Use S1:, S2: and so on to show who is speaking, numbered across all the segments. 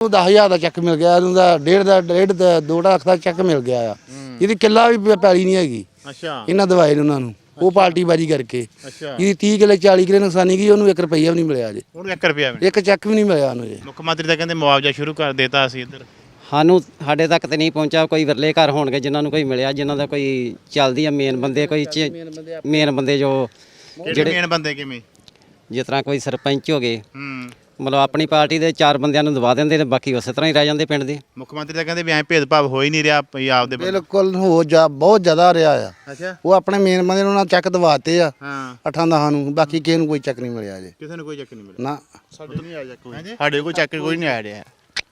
S1: ਉਹ 10000 ਦਾ ਚੈੱਕ ਮਿਲ ਗਿਆ ਉਹਨੂੰ ਦਾ ਡੇਢ ਦਾ ਡੇਢ ਦਾ 2 ਲੱਖ ਦਾ ਚੈੱਕ ਮਿਲ ਗਿਆ ਆ। ਇਹਦੀ ਕਿੱਲਾ ਵੀ ਪੈਲੀ ਨਹੀਂ ਹੈਗੀ।
S2: ਅੱਛਾ।
S1: ਇਹਨਾਂ ਦਵਾਈ ਨੇ ਉਹਨਾਂ ਨੂੰ। ਉਹ ਪਾਰਟੀ ਬਾਜੀ ਕਰਕੇ।
S2: ਅੱਛਾ।
S1: ਇਹਦੀ 30 ਕਿੱਲੇ 40 ਕਿੱਲੇ ਨੁਕਸਾਨੀ ਗਈ ਉਹਨੂੰ 1 ਰੁਪਈਆ ਵੀ ਨਹੀਂ ਮਿਲਿਆ ਅਜੇ
S2: ਹੁਣ 1 ਰੁਪਿਆ ਵੀ
S1: ਇੱਕ ਚੈੱਕ ਵੀ ਨਹੀਂ ਮਿਲਿਆ ਉਹਨੂੰ ਜੇ
S2: ਮੁੱਖ ਮੰਤਰੀ ਤਾਂ ਕਹਿੰਦੇ ਮੁਆਵਜ਼ਾ ਸ਼ੁਰੂ ਕਰ ਦਿੱਤਾ ਅਸੀਂ ਇੱਧਰ।
S3: ਸਾਨੂੰ ਸਾਡੇ ਤੱਕ ਤੇ ਨਹੀਂ ਪਹੁੰਚਾ ਕੋਈ ਵਿਰਲੇ ਘਰ ਹੋਣਗੇ ਜਿਨ੍ਹਾਂ ਨੂੰ ਕੋਈ ਮਿਲਿਆ ਜਿਨ੍ਹਾਂ ਦਾ ਕੋਈ ਚੱਲਦੀ ਆ ਮੇਨ ਬੰਦੇ ਕੋਈ ਮੇਨ ਬੰਦੇ ਜੋ
S2: ਜਿਹੜੇ ਮੇਨ ਬੰਦੇ ਕਿਵੇਂ?
S3: ਜਿਸ ਤਰ੍ਹਾਂ ਕੋਈ ਸਰਪੰਚ ਹੋ ਗਏ।
S2: ਹੂੰ।
S3: ਮਤਲਬ ਆਪਣੀ ਪਾਰਟੀ ਦੇ ਚਾਰ ਬੰਦਿਆਂ ਨੂੰ ਦਵਾ ਦਿੰਦੇ ਨੇ ਬਾਕੀ ਉਸੇ ਤਰ੍ਹਾਂ ਹੀ ਰਹਿ ਜਾਂਦੇ ਪਿੰਡ ਦੇ।
S2: ਮੁੱਖ ਮੰਤਰੀ ਤਾਂ ਕਹਿੰਦੇ ਵੀ ਐਂ ਭੇਦਭਾਵ ਹੋ ਹੀ ਨਹੀਂ ਰਿਹਾ ਪੰਜਾਬ ਦੇ
S1: ਬਿਲਕੁਲ ਹੋ ਜਾ ਬਹੁਤ ਜ਼ਿਆਦਾ ਰਿਹਾ ਆ।
S2: ਅੱਛਾ।
S1: ਉਹ ਆਪਣੇ ਮੇਨ ਬੰਦੇ ਨੂੰ ਉਹਨਾਂ ਚੈੱਕ ਦਵਾਤੇ ਆ
S2: ਹਾਂ।
S1: ਅਠਾਂ ਦਹਾਂ ਨੂੰ ਬਾਕੀ ਕਿਸੇ ਨੂੰ ਕੋਈ ਚੈੱਕ ਨਹੀਂ ਮਿਲਿਆ ਅਜੇ।
S2: ਕਿਸੇ ਨੂੰ ਕੋਈ ਚੱਕ ਨਹੀਂ ਮਿਲਿਆ।
S1: ਨਾ।
S2: ਸਾਡੇ ਨਹੀਂ ਆਇਆ ਕੋਈ। ਸਾਡੇ ਕੋਲ ਚੱਕ ਕੋਈ ਨਹੀਂ ਆ ਰਿਹਾ।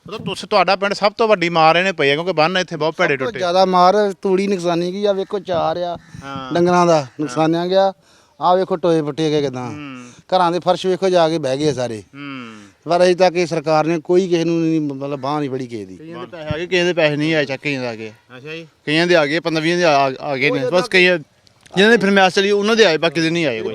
S2: ਮਤਲਬ ਤੁਸੀਂ ਤੁਹਾਡਾ ਪਿੰਡ ਸਭ ਤੋਂ ਵੱਡੀ ਮਾਰ ਇਹਨੇ ਪਈ ਹੈ ਕਿਉਂਕਿ ਬੰਨ ਇੱਥੇ ਬਹੁਤ ਭੇੜੇ
S1: ਬਹੁਤ
S2: ਟੁੱਟੇ।
S1: ਜ਼ਿਆਦਾ ਮਾਰ ਤੂੜੀ ਨੁਕਸਾਨੀ ਗਈ ਆ ਵੇਖੋ ਚਾਰ ਆ
S2: ਹਾਂ।
S1: ਡੰਗਰਾਂ ਦਾ ਨੁਕਸਾਨਿਆ ਗਿਆ। ਆ ਵੇਖੋ ਟੋਏ ਪੱਟੇ ਗਏ ਕਿਦਾਂ।
S2: ਹੂੰ।
S1: ਘਰਾਂ ਦੇ ਫਰਸ਼ ਵੇਖੋ ਜਾ ਕੇ ਬਹਿ ਗਏ ਸਾਰੇ।
S2: ਹੂੰ।
S1: ਪਰ ਅਜੇ ਤੱਕ ਇਹ ਸਰਕਾਰ ਨੇ ਕੋਈ ਕਿਸੇ ਨੂੰ ਨਹੀਂ ਮਤਲਬ ਬਾਹ ਨਹੀਂ ਫੜੀ ਕਿਸੇ ਦੀ।
S4: ਕਈਆਂ ਦੇ ਪੈਸੇ ਆ ਗਏ ਕਈਆਂ ਦੇ ਪੈਸੇ ਨਹੀਂ ਆਏ ਚੱਕ ਕਈਆਂ ਦੇ ਆ ਗਏ
S2: ਅੱਛਾ ਜੀ।
S4: ਕਈਆਂ ਦੇ ਆ ਗਏ 15 20 ਦੇ ਆ ਗਏ ਨੇ। ਬਸ ਕਈਆਂ ਜਿਹਨਾਂ ਦੇ ਫਰਮਾਇਸ਼ ਚਲੀ ਉਹਨਾਂ ਦੇ ਆਏ ਬਾਕੀ ਦੇ ਨਹੀਂ ਆਏ ਕੋਈ।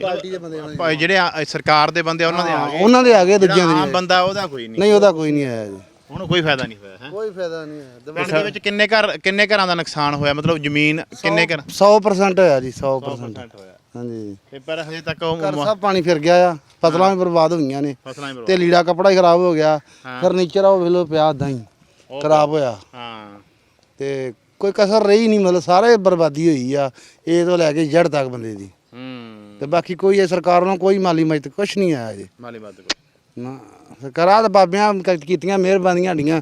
S2: ਭਾਈ ਜਿਹੜੇ ਸਰਕਾਰ ਦੇ ਬੰਦੇ ਆ, ਉਹਨਾਂ ਦੇ ਆ ਗਏ।
S1: ਉਹਨਾਂ ਦੇ ਆ ਗਏ ਦੂਜਿਆਂ ਦੇ
S2: ਆਮ ਬੰਦਾ ਉਹਦਾ ਕੋਈ ਨਹੀਂ।
S1: ਨਹੀਂ ਉਹਦਾ ਕੋਈ ਨਹੀਂ ਆਇਆ ਜੀ।
S2: ਉਹਨੂੰ ਕੋਈ ਫਾਇਦਾ ਨਹੀਂ ਹੋਇਆ ਹੈ।
S1: ਕੋਈ ਫਾਇਦਾ ਨਹੀਂ ਆਇਆ
S2: ਪਿੰਡ ਦੇ ਵਿੱਚ ਕਿੰਨੇ ਘਰ ਕਿੰਨੇ ਘਰਾਂ ਦਾ ਨੁਕਸਾਨ ਹੋਇਆ? ਮਤਲਬ ਜ਼ਮੀਨ ਕਿੰਨੇ ਘਰ?
S1: 100% ਹੋਇਆ ਜੀ 100%
S2: ਹੋਇਆ।
S1: ਹਾਂਜੀ।
S2: ਤੇ ਪਰ ਹਜੇ ਤੱਕ ਉਹ
S1: ਘਰ ਸਭ ਪਾਣੀ ਫਿਰ ਗਿਆ ਆ। ਫਸਲਾਂ ਵੀ ਬਰਬਾਦ ਹੋਈਆਂ ਨੇ।
S2: ਫਸਲਾਂ ਹੀ
S1: ਤੇ ਲੀੜਾ ਕਪੜਾ ਹੀ ਖਰਾਬ ਹੋ ਗਿਆ। ਫਰਨੀਚਰ ਉਹ ਵੇਲੋ ਪਿਆ ਏਦਾਂ ਹੀ। ਖਰਾਬ ਹੋਇਆ।
S2: ਹਾਂ।
S1: ਤੇ ਕੋਈ ਕਸਰ ਰਹੀ ਨਹੀਂ ਮਤਲਬ ਸਾਰੇ ਬਰਬਾਦੀ ਹੋਈ ਆ। ਇਹ ਤੋਂ ਲੈ ਕੇ ਜੜ ਤੱਕ ਬੰਦੇ ਦੀ।
S2: ਹੂੰ।
S1: ਤੇ ਬਾਕੀ ਕੋਈ ਇਹ ਸਰਕਾਰ ਵੱਲੋਂ ਕੋਈ ਮਾਲੀ ਮਦਦ ਕੁਛ ਨਹੀਂ ਆਇਆ ਜੀ
S2: ਮਾਲੀ ਬਾਤ ਕੋਈ।
S1: ਨਾ ਸਰਕਾਰਾਂ ਤਾਂ ਬਾਬਿਆਂ ਕ- ਕੀਤੀਆਂ ਮਿਹਰਬਾਨੀਆਂ ਸਾਡੀਆਂ।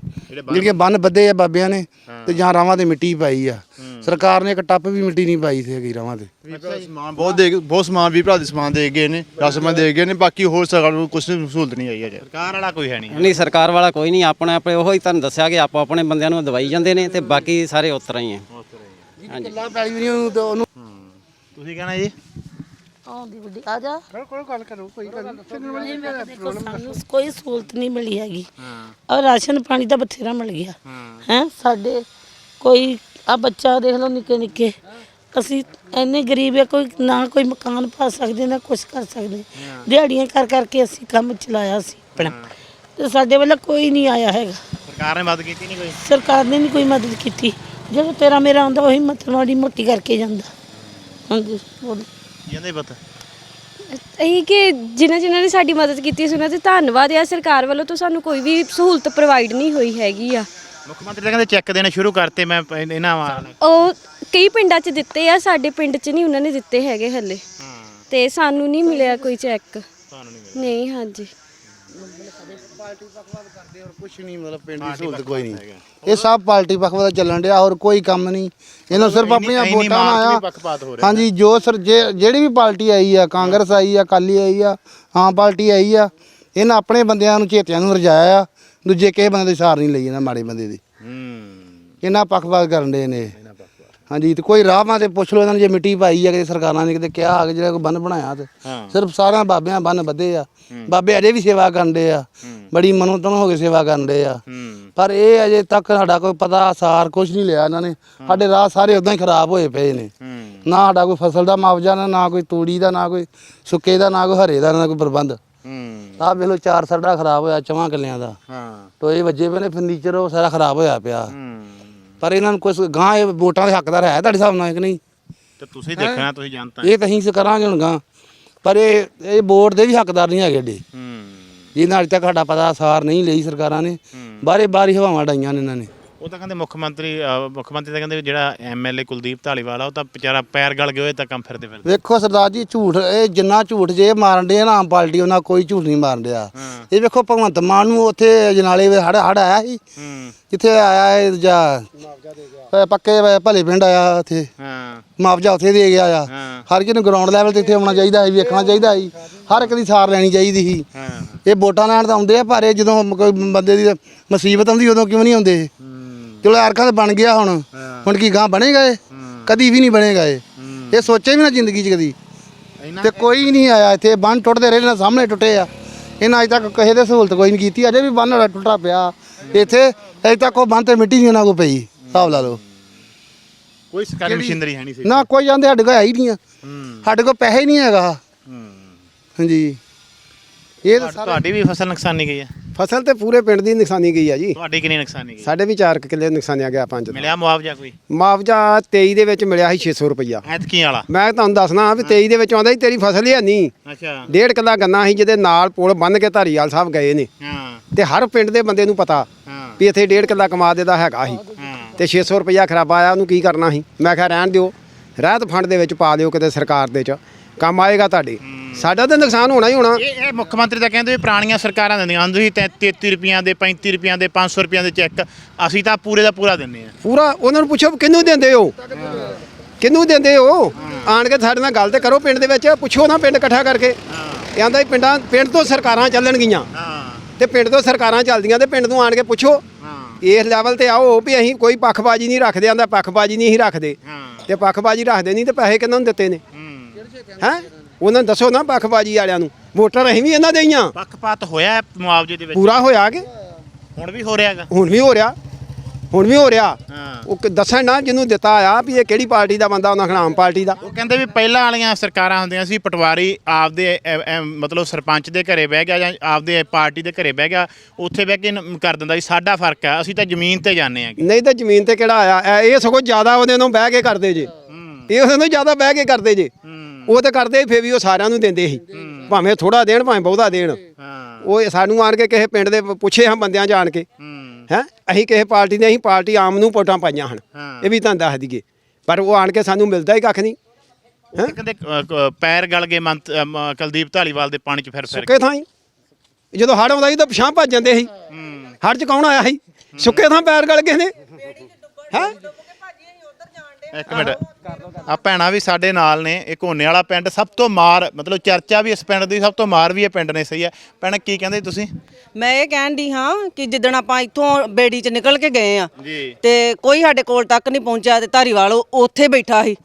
S1: ਜਿਹੜੀਆਂ ਬੰਨ ਬੱਦੇ ਆ ਬਾਬਿਆਂ ਨੇ ਤੇ ਜਾਂ ਰਾਵਾਂ ਤੇ ਮਿੱਟੀ ਪਾਈ ਆ। ਸਰਕਾਰ ਨੇ ਇੱਕ ਟੱਪ ਵੀ ਮਿੱਟੀ ਨਹੀਂ ਪਾਈ ਸੀ ਹੈਗੀ ਰਾਵਾਂ ਤੇ।
S4: ਸਮਾਨ ਬਹੁਤ ਦੇ ਬਹੁਤ ਸਮਾਨ ਵੀ ਭਰਾ ਦੇ ਸਮਾਨ ਦੇ ਗਏ ਨੇ ਰਸਮਾਂ ਦੇ ਗਏ ਨੇ ਬਾਕੀ ਹੋਰ ਸਰਕਾਰ ਨੂੰ ਕੁਝ ਸਹੂਲਤ ਨਹੀਂ ਆਈ ਅਜੇ।
S2: ਸਰਕਾਰ ਵਾਲਾ ਕੋਈ ਹੈ ਨਹੀਂ।
S3: ਨਹੀਂ ਸਰਕਾਰ ਵਾਲਾ ਕੋਈ ਨਹੀਂ ਆਪਣੇ ਆਪਣੇ ਉਹੋ ਹੀ ਤੁਹਾਨੂੰ ਦੱਸਿਆ ਕਿ ਆਪੋ ਆਪਣੇ ਬੰਦਿਆਂ ਨੂੰ ਦਵਾਈ ਜਾਂਦੇ ਨੇ ਤੇ ਬਾਕੀ ਸਾਰੇ ਉਸ ਤਰ੍ਹਾਂ ਹੀ ਹੈ।
S1: ਕਿੱਲਾ ਪੈਲੀ ਵੀ ਨਹੀਂ ਉਹਨੂੰ ਤੇ ਉਹਨੂੰ।
S2: ਤੁਸੀਂ ਕਹਿਣਾ ਜੀ?
S5: ਆਉਂਦੀ ਵੱਡੀ ਆ ਜਾ। ਕੋਈ ਗੱਲ ਕਰੋ ਕੋਈ ਗੱਲ ਨਹੀਂ। ਦੇਖੋ ਸਾਨੂੰ ਕੋਈ ਸਹੂਲਤ ਨਹੀਂ ਮਿਲੀ ਹੈਗੀ। ਔਰ ਰਾਸ਼ਨ ਪਾਣੀ ਤਾਂ ਬਥੇਰਾ ਮਿਲ ਗਿਆ। ਹੈ ਸਾਡੇ ਕੋਈ ਆ ਬੱਚਾ ਦੇਖ ਲਓ ਨਿੱਕੇ ਨਿੱਕੇ। ਅਸੀਂ ਇੰਨੇ ਗਰੀਬ ਆ ਕੋਈ ਨਾ ਕੋਈ ਮਕਾਨ ਪਾ ਸਕਦੇ ਨਾ ਕੁਝ ਕਰ ਸਕਦੇ। ਦਿਹਾੜੀਆਂ ਕਰ ਕਰਕੇ ਅਸੀਂ ਕੰਮ ਚਲਾਇਆ ਸੀ ਆਪਣਾ। ਤੇ ਸਾਡੇ ਵੱਲ ਕੋਈ ਨਹੀਂ ਆਇਆ ਹੈਗਾ।
S2: ਸਰਕਾਰ ਨੇ ਮਦਦ ਕੀਤੀ ਨਹੀਂ ਕੋਈ?
S5: ਸਰਕਾਰ ਨੇ ਨਹੀਂ ਕੋਈ ਮਦਦ ਕੀਤੀ। ਜਦੋਂ ਤੇਰਾ ਮੇਰਾ ਆਉਂਦਾ ਉਹੀ ਮਤਲਬ ਮੋਟੀ ਕਰਕੇ ਜਾਂਦਾ। ਹਾਂਜੀ ਬੋਲੋ।
S2: ਜਾਂਦੇ ਪਤਾ।
S6: ਅਸੀਂ ਕਿ ਜਿਨ੍ਹਾਂ ਜਿਨ੍ਹਾਂ ਨੇ ਸਾਡੀ ਮਦਦ ਕੀਤੀ ਸੀ ਉਹਨਾਂ ਦੇ ਧੰਨਵਾਦ ਆ। ਸਰਕਾਰ ਵੱਲੋਂ ਤੋਂ ਸਾਨੂੰ ਕੋਈ ਵੀ ਸਹੂਲਤ ਪ੍ਰੋਵਾਈਡ ਨਹੀਂ ਹੋਈ ਹੈਗੀ ਆ।
S2: ਮੁੱਖ ਮੰਤਰੀ ਤਾਂ ਕਹਿੰਦੇ ਚੈੱਕ ਦੇਣੇ ਸ਼ੁਰੂ ਕਰਤੇ ਮੈਂ ਪ- ਇਹਨਾਂ ਵਾ
S6: ਉਹ ਕਈ ਪਿੰਡਾਂ 'ਚ ਦਿੱਤੇ ਆ ਸਾਡੇ ਪਿੰਡ 'ਚ ਨਹੀਂ ਉਹਨਾਂ ਨੇ ਦਿੱਤੇ ਹੈਗੇ ਹੱਲੇ। ਤੇ ਸਾਨੂੰ ਨਹੀਂ ਮਿਲਿਆ ਕੋਈ ਚੈੱਕ
S2: ਤੁਹਾਨੂੰ ਨਹੀਂ
S6: ਨਹੀਂ ਹਾਂਜੀ।
S1: ਪਾਰਟੀ ਪੱਖਵਾਦ ਕਰਦੇ ਹੋਰ ਕੁਝ ਨਹੀਂ। ਮਤਲਬ ਪਿੰਡ ਦੀ ਸਹੂਲਤ ਕੋਈ ਨਹੀਂ। ਇਹ ਸਭ ਪਾਰਟੀ ਪੱਖਵਾਦ ਚੱਲਣ ਡਿਆ ਹੋਰ ਕੋਈ ਕੰਮ ਨਹੀਂ। ਇਹਨਾਂ ਸਿਰਫ ਆਪਣੀਆਂ
S2: ਇੰਨੀ
S1: ਵੋਟਾਂ
S2: ਮਾਰ 'ਚ
S1: ਨਾਲ
S2: ਵੀ
S1: ਆ।
S2: ਪੱਖਪਾਤ ਹੋ ਰਿਹਾ।
S1: ਹਾਂਜੀ ਜੋ ਸਰ ਜੇ- ਜਿਹੜੀ ਵੀ ਪਾਰਟੀ ਆਈ ਆ ਕਾਂਗਰਸ ਆਈ ਆ ਅਕਾਲੀ ਆਈ ਆ ਆਮ ਪਾਰਟੀ ਆਈ ਆ ਇਹਨਾਂ ਆਪਣੇ ਬੰਦਿਆਂ ਨੂੰ ਚੇਤਿਆਂ ਨੂੰ ਰਜਾਇਆ ਆ। ਦੂਜੇ ਕਿਸੇ ਬੰਦੇ ਦੀ ਸਾਰ ਨਹੀਂ ਲਈ ਇਹਨਾਂ ਮਾੜੇ ਬੰਦੇ ਦੀ।
S2: ਹੂੰ।
S1: ਇਹਨਾਂ ਪੱਖਪਾਤ ਕਰਨ ਦੇ ਨੇ। ਹਾਂਜੀ ਤੇ ਕੋਈ ਰਾਹਾਂ ਤੇ ਪੁੱਛ ਲਓ ਇਹਨਾਂ ਨੇ ਜੇ ਮਿੱਟੀ ਪਾਈ ਆ ਕਿ ਸਰਕਾਰਾਂ ਨੇ ਕਿਤੇ ਕਿਹਾ ਆ ਕਿ ਜਿਹੜਾ ਕੋਈ ਬੰਨ ਬਣਾਇਆ ਤੇ ਸਿਰਫ ਸਾਰਿਆਂ ਬਾਬਿਆਂ ਬੰਨ ਬੱਧੇ ਆ। ਬਾਬੇ ਅਜੇ ਵੀ ਸੇਵਾ ਕਰਦੇ ਆ। ਬੜੀ ਮਨੋਤਨ ਹੋ ਕੇ ਸੇਵਾ ਕਰਦੇ ਆ। ਪਰ ਇਹ ਅਜੇ ਤੱਕ ਸਾਡਾ ਕੋਈ ਪਤਾ ਸਾਰ ਕੁਝ ਨਹੀਂ ਲਿਆ ਇਹਨਾਂ ਨੇ। ਸਾਡੇ ਰਾਹ ਸਾਰੇ ਉਦਾਂ ਹੀ ਖਰਾਬ ਹੋਏ ਪਏ ਨੇ। ਨਾ ਸਾਡਾ ਕੋਈ ਫਸਲ ਦਾ ਮੁਆਵਜ਼ਾ ਨਾ ਕੋਈ ਤੂੜੀ ਦਾ ਨਾ ਕੋਈ ਸੁੱਕੇ ਦਾ ਨਾ ਕੋਈ ਹਰੇ ਦਾ ਨਾ ਕੋਈ ਪ੍ਰਬੰਧ।
S2: ਹੂੰ।
S1: ਆਹ ਵੇਖ ਲਓ ਚਾਰ ਸਰਡਾ ਖਰਾਬ ਹੋਇਆ ਚਵਾਂ ਕਿੱਲਿਆਂ ਦਾ।
S2: ਹਾਂ।
S1: ਟੋਏ ਵੱਜੇ ਪਏ ਨੇ ਫਰਨੀਚਰ ਉਹ ਸਾਰਾ ਖਰਾਬ ਹੋਇਆ ਪਿਆ।
S2: ਹੂੰ।
S1: ਪਰ ਇਹਨਾਂ ਨੂੰ ਕੁਝ ਗਾਂ ਇਹ ਵੋਟਾਂ ਦੇ ਹੱਕਦਾਰ ਹੈ ਤੁਹਾਡੇ ਹਿਸਾਬ ਨਾਲ ਕਿ ਨਹੀਂ?
S2: ਤੇ ਤੁਸੀਂ ਦੇਖਣਾ ਤੁਸੀਂ ਜਾਣਤਾ
S1: ਇਹ ਤਾਂ ਅਸੀਂ ਕਰਾਂਗੇ ਹੁਣ ਗਾਂ ਪਰ ਇਹ ਇਹ ਵੋਟ ਦੇ ਵੀ ਹੱਕਦਾਰ ਨਹੀਂ ਹੈਗੇ ਡੇ
S2: ਹੂੰ।
S1: ਜਿਹਨਾਂ ਅਜੇ ਤੱਕ ਸਾਡਾ ਪਤਾ ਸਾਰ ਨਹੀਂ ਲਈ ਸਰਕਾਰਾਂ ਨੇ। ਬਾਰੇ ਬਾਰੀ ਹਵਾਵਾਂ ਡਾਈਆਂ ਨੇ ਇਹਨਾਂ ਨੇ।
S2: ਉਹ ਤਾਂ ਕਹਿੰਦੇ ਮੁੱਖ ਮੰਤਰੀ ਅਹ, ਮੁੱਖ ਮੰਤਰੀ ਤਾਂ ਕਹਿੰਦੇ ਵੀ ਜਿਹੜਾ ਐਮਐਲਏ ਕੁਲਦੀਪ ਢਾਲੀਵਾਲ ਆ ਉਹ ਤਾਂ ਵਿਚਾਰਾ ਪੈਰ ਗਲ ਗਿਆ ਹੋਏ ਤਾਂ ਕੰਮ ਫਿਰਦੇ ਫਿਰਦੇ।
S1: ਵੇਖੋ ਸਰਦਾਰ ਜੀ ਝੂਠ ਇਹ ਜਿੰਨਾ ਝੂਠ ਜੇ ਮਾਰਨ ਦੇ ਨਾ ਆਮ ਪਾਰਟੀ ਉਹਨਾਂ ਕੋਈ ਝੂਠ ਨਹੀਂ ਮਾਰਨ ਡਿਆ। ਇਹ ਵੇਖੋ ਭਗਵੰਤ ਮਾਨ ਨੂੰ ਉੱਥੇ ਜਨਾਲੇ ਵੇ ਹੜ ਹੜ ਆਇਆ ਸੀ।
S2: ਹੂੰ।
S1: ਜਿੱਥੇ ਆਇਆ ਇਹ ਜਾਂ ਪੱਕੇ ਭਲੇ ਪਿੰਡ ਆਇਆ ਉੱਥੇ।
S2: ਹਾਂ।
S1: ਮੁਆਵਜ਼ਾ ਉੱਥੇ ਦੇ ਗਿਆ ਆ।
S2: ਹਾਂ।
S1: ਹਰ ਕਿਸੇ ਨੂੰ ਗਰਾਊਂਡ ਲੈਵਲ ਤੇ ਇੱਥੇ ਆਉਣਾ ਚਾਹੀਦਾ ਸੀ ਵੇਖਣਾ ਚਾਹੀਦਾ ਸੀ। ਹਰ ਇੱਕ ਦੀ ਸਾਰ ਲੈਣੀ ਚਾਹੀਦੀ ਸੀ।
S2: ਹਾਂ।
S1: ਇਹ ਵੋਟਾਂ ਲੈਣ ਤਾਂ ਆਉਂਦੇ ਆ ਪਰ ਇਹ ਜਦੋਂ ਕੋਈ ਬੰਦੇ ਦੀ ਮੁਸੀਬਤ ਆਉਂਦੀ ਉਦੋਂ ਕਿਉਂ ਨਹੀਂ ਆਉਂਦੇ? ਚਲੋ ਅਰਖਾਂ ਤੇ ਬਣ ਗਿਆ ਹੁਣ। ਹੁਣ ਕੀ ਗਾਂ ਬਣੇਗਾ ਇਹ? ਕਦੀ ਵੀ ਨਹੀਂ ਬਣੇਗਾ ਇਹ। ਇਹ ਸੋਚਿਆ ਵੀ ਨਾ ਜ਼ਿੰਦਗੀ 'ਚ ਕਦੀ। ਤੇ ਕੋਈ ਨਹੀਂ ਆਇਆ ਇੱਥੇ ਬੰਨ ਟੁੱਟਦੇ ਰਹੇ ਨਾ ਸਾਹਮਣੇ ਟੁੱਟੇ ਆ। ਇਹਨਾਂ ਅਜੇ ਤੱਕ ਕਿਸੇ ਦੇ ਸਹੂਲਤ ਕੋਈ ਨਹੀਂ ਕੀਤੀ। ਅਜੇ ਵੀ ਬੰਨ ਵਾਲਾ ਟੁੱਟਾ ਪਿਆ। ਇੱਥੇ ਅਜੇ ਤੱਕ ਉਹ ਬੰਨ ਤੇ ਮਿੱਟੀ ਨਹੀਂ ਉਹਨਾਂ ਕੋ ਪਈ ਹਿਸਾਬ ਲਾ ਲਓ।
S2: ਕੋਈ ਸਰਕਾਰੀ ਮਸ਼ੀਨਰੀ ਹੈ ਨਹੀਂ ਸੀ।
S1: ਨਾ ਕੋਈ ਜਾਂਦੇ ਸਾਡੇ ਕੋਲ ਹੈ ਹੀ ਨਹੀਂ ਆ। ਸਾਡੇ ਕੋਲ ਪੈਸੇ ਹੀ ਨਹੀਂ ਹੈਗਾ।
S2: ਹੂੰ।
S1: ਹਾਂਜੀ। ਇਹ ਤਾਂ
S2: ਤੁਹਾਡੀ ਵੀ ਫਸਲ ਨੁਕਸਾਨੀ ਗਈ ਹੈ?
S7: ਫਸਲ ਤੇ ਪੂਰੇ ਪਿੰਡ ਦੀ ਨੁਕਸਾਨੀ ਗਈ ਆ ਜੀ।
S2: ਤੁਹਾਡੀ ਕਿੰਨੀ ਨੁਕਸਾਨੀ ਗਈ?
S7: ਸਾਡੇ ਵੀ 4 ਕਿੱਲੇ ਨੁਕਸਾਨਿਆ ਗਿਆ ਪੰਜ ਦਾ
S2: ਮਿਲਿਆ ਮੁਆਵਜ਼ਾ ਕੋਈ?
S7: ਮੁਆਵਜ਼ਾ 23 ਦੇ ਵਿੱਚ ਮਿਲਿਆ ਸੀ 600 ਰੁਪਈਆ।
S2: ਐਤਕੀ ਵਾਲਾ?
S7: ਮੈਂ ਤੁਹਾਨੂੰ ਦੱਸਣਾ ਵੀ 23 ਦੇ ਵਿੱਚ ਆਉਂਦਾ ਸੀ ਤੇਰੀ ਫਸਲ ਹੀ ਹੈ ਨਹੀਂ।
S2: ਅੱਛਾ।
S7: ਡੇਢ ਕਿੱਲਾ ਗੰਨਾ ਸੀ ਜਿਹਦੇ ਨਾਲ ਪੁਲ ਬੰਨ ਕੇ ਧਾਰੀਵਾਲ ਸਾਹਿਬ ਗਏ ਨੇ।
S2: ਹਾਂ।
S7: ਤੇ ਹਰ ਪਿੰਡ ਦੇ ਬੰਦੇ ਨੂੰ ਪਤਾ
S2: ਹਾਂ।
S7: ਵੀ ਇੱਥੇ ਡੇਢ ਕਿੱਲਾ ਕਮਾ ਦੇ ਦਾ ਹੈਗਾ ਸੀ।
S2: ਹਾਂ।
S7: ਤੇ 600 ਰੁਪਈਆ ਖਰਾਬਾ ਆਇਆ ਉਹਨੂੰ ਕੀ ਕਰਨਾ ਸੀ? ਮੈਂ ਕਿਹਾ ਰਹਿਣ ਦਿਓ ਰਹਿਤ ਫੰਡ ਦੇ ਵਿੱਚ ਪਾ ਦਿਓ ਕਿਤੇ ਸਰਕਾਰ ਦੇ ਚ। ਕੰਮ ਆਏਗਾ ਤੁਹਾਡੇ। ਸਾਡਾ ਤਾਂ ਨੁਕਸਾਨ ਹੋਣਾ ਹੀ ਹੋਣਾ।
S2: ਇਹ ਇਹ ਮੁੱਖ ਮੰਤਰੀ ਤਾਂ ਕਹਿੰਦੇ ਵੀ ਪੁਰਾਣੀਆਂ ਸਰਕਾਰਾਂ ਦਿੰਦੀਆਂ। ਹਨ ਤੁਸੀਂ 33 ਰੁਪਈਆਂ ਦੇ 35 ਰੁਪਈਆਂ ਦੇ 500 ਰੁਪਈਆਂ ਦੇ ਚੈੱਕ। ਅਸੀਂ ਤਾਂ ਪੂਰੇ ਦਾ ਪੂਰਾ ਦਿੰਨੇ ਆ
S7: ਪੂਰਾ ਉਹਨਾਂ ਨੂੰ ਪੁੱਛੋ ਕਿਹਨੂੰ ਦਿੰਦੇ ਹੋ? ਕਿਹਨੂੰ ਦਿੰਦੇ ਹੋ? ਆਣ ਕੇ ਸਾਡੇ ਨਾਲ ਗੱਲ ਤੇ ਕਰੋ ਪਿੰਡ ਦੇ ਵਿੱਚ। ਪੁੱਛੋ ਨਾ ਪਿੰਡ ਇਕੱਠਾ ਕਰਕੇ। ਇਹ ਆਂਦਾ ਪਿੰਡਾਂ ਪਿੰਡ ਤੋਂ ਸਰਕਾਰਾਂ ਚੱਲਣਗੀਆਂ।
S2: ਹਾਂ।
S7: ਤੇ ਪਿੰਡ ਤੋਂ ਸਰਕਾਰਾਂ ਚੱਲਦੀਆਂ ਤੇ ਪਿੰਡ ਨੂੰ ਆਣ ਕੇ ਪੁੱਛੋ।
S2: ਹਾਂ।
S7: ਇਸ ਲੈਵਲ ਤੇ ਆਓ ਵੀ ਅਸੀਂ ਕੋਈ ਪੱਖਬਾਜੀ ਨਹੀਂ ਰੱਖਦੇ। ਆਂਦਾ ਪੱਖਬਾਜੀ ਨਹੀਂ ਅਸੀਂ ਰੱਖਦੇ।
S2: ਹਾਂ।
S7: ਤੇ ਪੱਖਬਾਜੀ ਰੱਖਦੇ ਨਹੀਂ ਤੇ ਪੈਸੇ ਕਿਹਨਾਂ ਨੂੰ ਦਿੱਤੇ ਨੇ?
S2: ਹੂੰ?
S7: ਉਹਨਾਂ ਨੂੰ ਦੱਸੋ ਨਾ ਪੱਖਬਾਜੀ ਵਾਲਿਆਂ ਨੂੰ। ਵੋਟਰ ਅਸੀਂ ਵੀ ਇਹਨਾਂ ਦੇ ਹੀ ਆ
S2: ਪੱਖਪਾਤ ਹੋਇਆ ਹੈ ਮੁਆਵਜ਼ੇ ਦੇ ਵਿੱਚ?
S7: ਪੂਰਾ ਹੋਇਆ ਕਿ?
S2: ਹੁਣ ਵੀ ਹੋ ਰਿਹਾ ਹੈਗਾ?
S7: ਹੁਣ ਵੀ ਹੋ ਰਿਹਾ। ਹੁਣ ਵੀ ਹੋ ਰਿਹਾ।
S2: ਹਾਂ।
S7: ਉਹ ਕ- ਦੱਸਣ ਨਾ ਜਿਹਨੂੰ ਦਿੱਤਾ ਆ ਵੀ ਇਹ ਕਿਹੜੀ ਪਾਰਟੀ ਦਾ ਬੰਦਾ ਉਹਨਾਂ ਆਮ ਪਾਰਟੀ ਦਾ।
S2: ਉਹ ਕਹਿੰਦੇ ਵੀ ਪਹਿਲਾਂ ਵਾਲੀਆਂ ਸਰਕਾਰਾਂ ਹੁੰਦੀਆਂ ਸੀ ਪਟਵਾਰੀ ਆਪਦੇ ਐ- ਐ ਮਤਲਬ ਸਰਪੰਚ ਦੇ ਘਰੇ ਬਹਿ ਗਿਆ ਜਾਂ ਆਪਦੇ ਪਾਰਟੀ ਦੇ ਘਰੇ ਬਹਿ ਗਿਆ ਉੱਥੇ ਬਹਿ ਕੇ ਨ- ਕਰ ਦਿੰਦਾ ਸੀ ਸਾਡਾ ਫ਼ਰਕ ਆ ਅਸੀਂ ਤਾਂ ਜ਼ਮੀਨ ਤੇ ਜਾਂਦੇ ਆਂਗੇ
S7: ਨਹੀਂ ਤਾਂ ਜ਼ਮੀਨ ਤੇ ਕਿਹੜਾ ਆਇਆ? ਇਹ- ਇਹ ਸਗੋਂ ਜ਼ਿਆਦਾ ਉਹਦੇ ਨੂੰ ਬਹਿ ਕੇ ਕਰਦੇ ਜੇ। ਇਹ ਉਹਦੇ ਨੂੰ ਜ਼ਿਆਦਾ ਬਹਿ ਕੇ ਕਰਦੇ ਜੇ। ਉਹ ਤਾਂ ਕਰਦੇ ਫੇ ਵੀ ਉਹ ਸਾਰਿਆਂ ਨੂੰ ਦਿੰਦੇ ਸੀ। ਭਾਵੇਂ ਥੋੜਾ ਦੇਣ ਭਾਵੇਂ ਬਹੁਤਾ ਦੇਣ।
S2: ਹਾਂ।
S7: ਉਹ ਸਾਨੂੰ ਆਣ ਕੇ ਕਿਸੇ ਪਿੰਡ ਦੇ ਪੁੱਛੇ ਹਾਂ ਬੰਦਿਆਂ ਜਾਣ ਕੇ।
S2: ਹੂੰ।
S7: ਅਸੀਂ ਕਿਸੇ ਪਾਰਟੀ ਦੇ ਅਸੀਂ ਪਾਰਟੀ ਆਮ ਨੂੰ ਵੋਟਾਂ ਪਾਈਆਂ ਹਨ। ਇਹ ਵੀ ਤੁਹਾਨੂੰ ਦੱਸ ਦਈਏ ਪਰ ਉਹ ਆਣ ਕੇ ਸਾਨੂੰ ਮਿਲਦਾ ਹੀ ਕੱਖ ਨਹੀਂ। ਹੈਂ?
S2: ਕਹਿੰਦੇ ਪੈਰ ਗਲ ਗਏ ਮੰਤ ਕੁਲਦੀਪ ਢਾਲੀਵਾਲ ਦੇ ਪਾਣੀ 'ਚ ਫਿਰ ਫਿਰ
S7: ਸੁੱਕੇ ਥਾਂ ਹੀ। ਜਦੋਂ ਹੜ ਆਉਂਦਾ ਸੀ ਤਾਂ ਪਛਾਂ ਭੱਜ ਜਾਂਦੇ ਸੀ। ਹੜ ਚ ਕੌਣ ਆਇਆ ਸੀ? ਸੁੱਕੇ ਥਾਂ ਪੈਰ ਗਲ ਗਏ ਨੇ। ਹੈ?
S2: ਇੱਕ ਮਿੰਟ। ਆ ਭੈਣਾ ਵੀ ਸਾਡੇ ਨਾਲ ਨੇ ਇਹ ਕੋਨੇ ਵਾਲਾ ਪਿੰਡ ਸਭ ਤੋਂ ਮਾਰ ਮਤਲਬ ਚਰਚਾ ਵੀ ਇਸ ਪਿੰਡ ਦੀ ਸਭ ਤੋਂ ਮਾਰ ਵੀ ਇਹ ਪਿੰਡ ਨੇ ਸਹੀ ਹੈ। ਭੈਣ ਕੀ ਕਹਿੰਦੇ ਤੁਸੀਂ?
S8: ਮੈਂ ਇਹ ਕਹਿਣ ਦੀ ਹਾਂ ਕਿ ਜਿੱਦਣ ਆਪਾਂ ਇੱਥੋਂ ਬੇੜੀ 'ਚ ਨਿਕਲ ਕੇ ਗਏ ਆ
S2: ਜੀ।
S8: ਤੇ ਕੋਈ ਸਾਡੇ ਕੋਲ ਤੱਕ ਨਹੀਂ ਪਹੁੰਚਿਆ ਤੇ ਧਾਰੀਵਾਲ ਉੱਥੇ ਬੈਠਾ ਸੀ।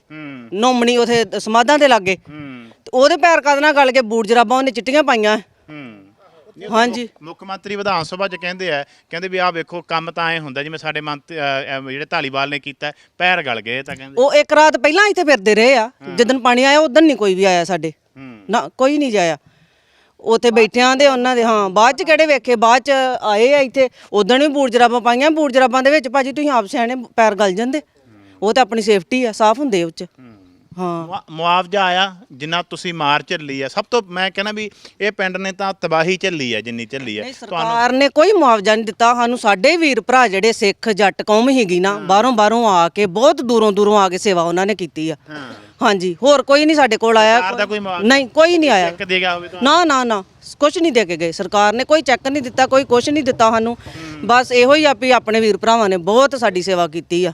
S8: ਨੋਮਣੀ ਉਥੇ ਸਮਾਧਾਂ ਦੇ ਲਾਗੇ। ਉਹਦੇ ਪੈਰ ਕਦ ਨਾਲ ਗਲ ਕੇ ਬੂਟ ਜਰਾਬਾਂ ਉਹਨੇ ਚਿੱਟੀਆਂ ਪਾਈਆਂ। ਹਾਂਜੀ।
S2: ਮੁੱਖ ਮੰਤਰੀ ਵਿਧਾਨ ਸਭਾ 'ਚ ਕਹਿੰਦੇ ਆ ਕਹਿੰਦੇ ਵੀ ਆਹ ਵੇਖੋ ਕੰਮ ਤਾਂ ਐ ਹੁੰਦਾ ਜਿਵੇਂ ਸਾਡੇ ਮੰਤ ਅ, ਅ, ਜਿਹੜੇ ਢਾਲੀਵਾਲ ਨੇ ਕੀਤਾ ਪੈਰ ਗਲ ਗਏ ਤਾਂ ਕਹਿੰਦੇ।
S8: ਉਹ ਇੱਕ ਰਾਤ ਪਹਿਲਾਂ ਇੱਥੇ ਫਿਰਦੇ ਰਹੇ ਆ ਜਦੋਂ ਪਾਣੀ ਆਇਆ ਉਦੋਂ ਨਹੀਂ ਕੋਈ ਵੀ ਆਇਆ ਸਾਡੇ।
S2: ਹੂੰ।
S8: ਨਾ ਕੋਈ ਨਹੀਂ ਜਾਇਆ। ਉੱਥੇ ਬੈਠਿਆਂ ਦੇ ਉਹਨਾਂ ਦੇ ਹਾਂ ਬਾਅਦ ਚ ਕਿਹੜੇ ਵੇਖੇ ਬਾਅਦ ਚ ਆਏ ਆ ਇੱਥੇ ਉਦੋਂ ਵੀ ਬੂਟ ਜਰਾਬਾਂ ਪਾਈਆਂ ਬੂਟ ਜਰਾਬਾਂ ਦੇ ਵਿੱਚ ਭਾਜੀ ਤੁਸੀਂ ਆਪ ਸਿਆਣੇ ਪੈਰ ਗਲ ਜਾਂਦੇ। ਉਹ ਤਾਂ ਆਪਣੀ ਸੇਫਟੀ ਆ ਸਾਫ਼ ਹੁੰਦੇ ਉਹ ਚ। ਹਾਂ।
S2: ਮੁਆ- ਮੁਆਵਜ਼ਾ ਆਇਆ ਜਿੰਨਾ ਤੁਸੀਂ ਮਾਰ ਝੱਲੀ ਆ। ਸਭ ਤੋਂ ਮੈਂ ਕਹਿੰਦਾ ਵੀ ਇਹ ਪਿੰਡ ਨੇ ਤਾਂ ਤਬਾਹੀ ਝੱਲੀ ਆ ਜਿੰਨੀ ਝੱਲੀ ਆ।
S8: ਨਹੀਂ ਸਰਕਾਰ ਨੇ ਕੋਈ ਮੁਆਵਜ਼ਾ ਨਹੀਂ ਦਿੱਤਾ। ਸਾਨੂੰ ਸਾਡੇ ਵੀਰ ਭਰਾ ਜਿਹੜੇ ਸਿੱਖ ਜੱਟ ਕੌਮ ਹੀਗੀ ਨਾ ਬਾਹਰੋਂ ਬਾਹਰੋਂ ਆ ਕੇ ਬਹੁਤ ਦੂਰੋਂ ਦੂਰੋਂ ਆ ਕੇ ਸੇਵਾ ਉਹਨਾਂ ਨੇ ਕੀਤੀ ਆ। ਹਾਂਜੀ ਹੋਰ ਕੋਈ ਨਹੀਂ ਸਾਡੇ ਕੋਲ ਆਇਆ।
S2: ਸਰਕਾਰ ਦਾ ਕੋਈ ਮੁਆਵਜ਼ਾ
S8: ਨਹੀਂ ਕੋਈ ਨਹੀਂ ਆਇਆ।
S2: ਚੈੱਕ ਦੇ ਗਿਆ ਹੋਵੇ ਤਾਂ।
S8: ਨਾ ਨਾ ਨਾ ਕੁਝ ਨਹੀਂ ਦੇ ਕੇ ਗਏ। ਸਰਕਾਰ ਨੇ ਕੋਈ ਚੈੱਕ ਨਹੀਂ ਦਿੱਤਾ ਕੋਈ ਕੁਝ ਨਹੀਂ ਦਿੱਤਾ ਸਾਨੂੰ। ਬਸ ਇਹੋ ਹੀ ਆ ਵੀ ਆਪਣੇ ਵੀਰ ਭਰਾਵਾਂ ਨੇ ਬਹੁਤ ਸਾਡੀ ਸੇਵਾ ਕੀਤੀ ਆ।